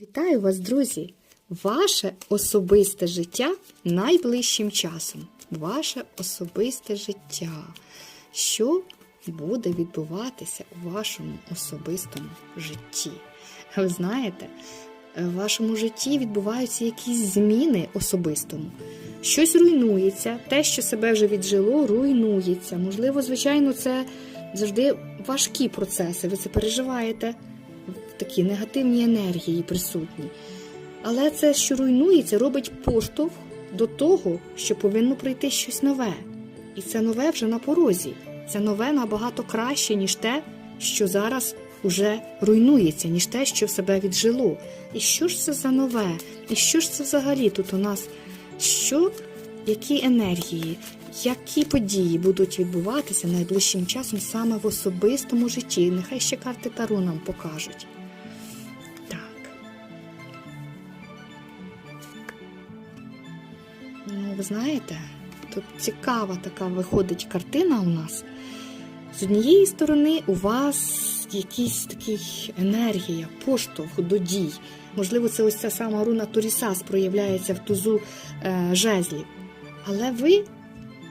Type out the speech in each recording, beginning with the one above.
Вітаю вас, друзі! Ваше особисте життя найближчим часом. Ваше особисте життя. Що буде відбуватися у вашому особистому житті? Ви знаєте, в вашому житті відбуваються якісь зміни особистому. Щось руйнується, те, що себе вже віджило, руйнується. Можливо, звичайно, це завжди важкі процеси. Ви це переживаєте такі негативні енергії присутні. Але це, що руйнується, робить поштовх до того, що повинно прийти щось нове. І це нове вже на порозі. Це нове набагато краще, ніж те, що зараз уже руйнується, ніж те, що в себе віджило. І що ж це за нове? І що ж це взагалі тут у нас? Що, які енергії, які події будуть відбуватися найближчим часом саме в особистому житті? Нехай ще карти Таро нам покажуть. Так. Ну, ви знаєте, тут цікава така виходить картина у нас. З однієї сторони, у вас якісь такі енергія, поштовх до дій. Можливо, це ось ця сама руна Турісас проявляється в тузу е, жезлів. Але ви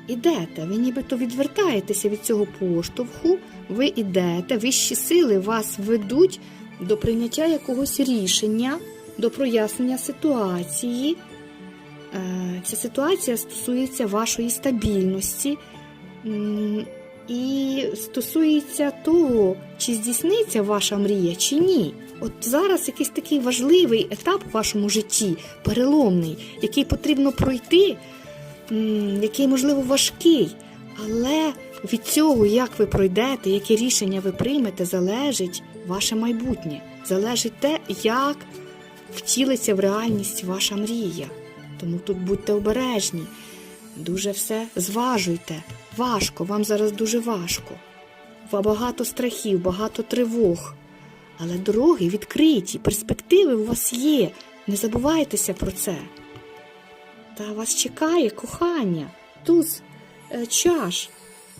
ідете, ви нібито відвертаєтеся від цього поштовху, ви ідете, вищі сили вас ведуть до прийняття якогось рішення, до прояснення ситуації. Е, Ця ситуація стосується вашої стабільності і стосується того, чи здійсниться ваша мрія, чи ні. От зараз якийсь такий важливий етап у вашому житті, переломний, який потрібно пройти, який, можливо, важкий. Але від цього, як ви пройдете, яке рішення ви приймете, залежить ваше майбутнє, залежить те, як втілиться в реальність ваша мрія. Тому тут будьте обережні, дуже все зважуйте. Важко, вам зараз дуже важко. Ва- Багато страхів, багато тривог. Але дороги відкриті, перспективи у вас є. Не забувайтеся про це. Та вас чекає кохання, туз е, чаш,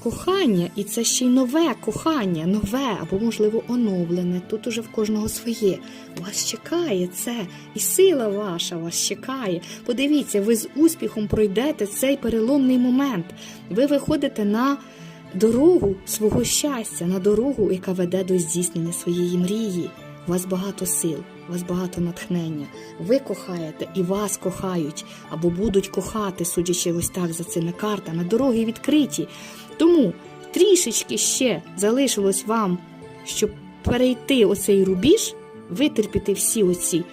кохання, і це ще й нове кохання, нове або, можливо, оновлене. Тут уже в кожного своє. Вас чекає це, і сила ваша вас чекає. Подивіться, ви з успіхом пройдете цей переломний момент. Ви виходите на дорогу свого щастя, на дорогу, яка веде до здійснення своєї мрії. У вас багато сил, у вас багато натхнення. Ви кохаєте і вас кохають або будуть кохати, судячи ось так за цими картами. Дороги відкриті. Тому трішечки ще залишилось вам, щоб перейти оцей рубіж, витерпіти всі оці